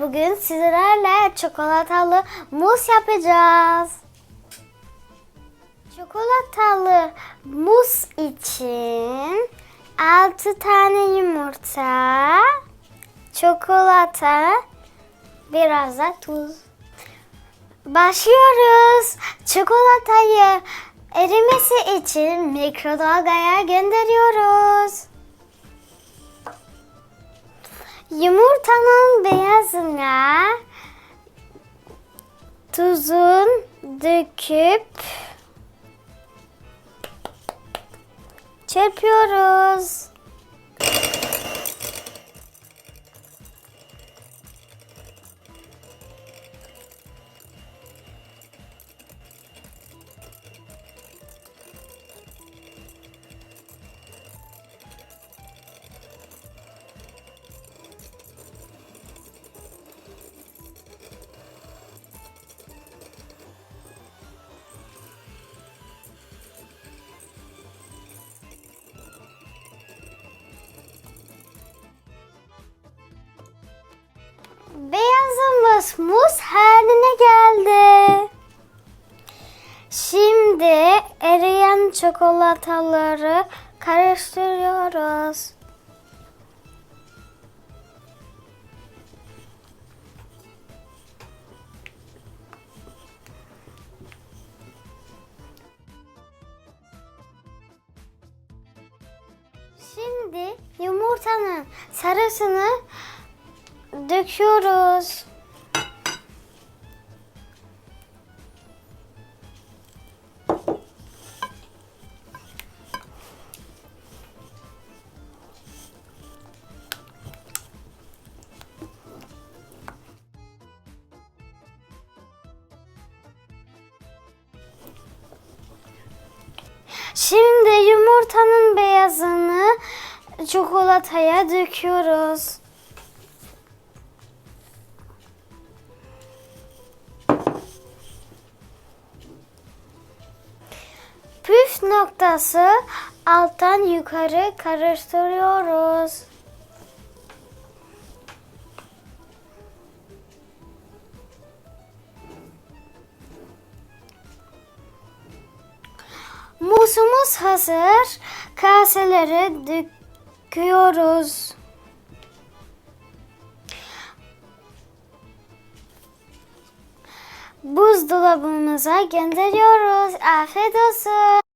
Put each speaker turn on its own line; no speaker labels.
bugün sizlerle çikolatalı muz yapacağız. Çikolatalı muz için 6 tane yumurta, çikolata, biraz da tuz. Başlıyoruz. Çikolatayı erimesi için mikrodalgaya gönderiyoruz. Yumurtanın beyazına tuzun döküp çırpıyoruz. Beyazımız muz haline geldi. Şimdi eriyen çikolataları karıştırıyoruz. Şimdi yumurtanın sarısını döküyoruz. Şimdi yumurtanın beyazını çikolataya döküyoruz. Noktası alttan yukarı karıştırıyoruz. Muzumuz hazır. Kaselere döküyoruz. Buzdolabımıza gönderiyoruz. Afiyet olsun.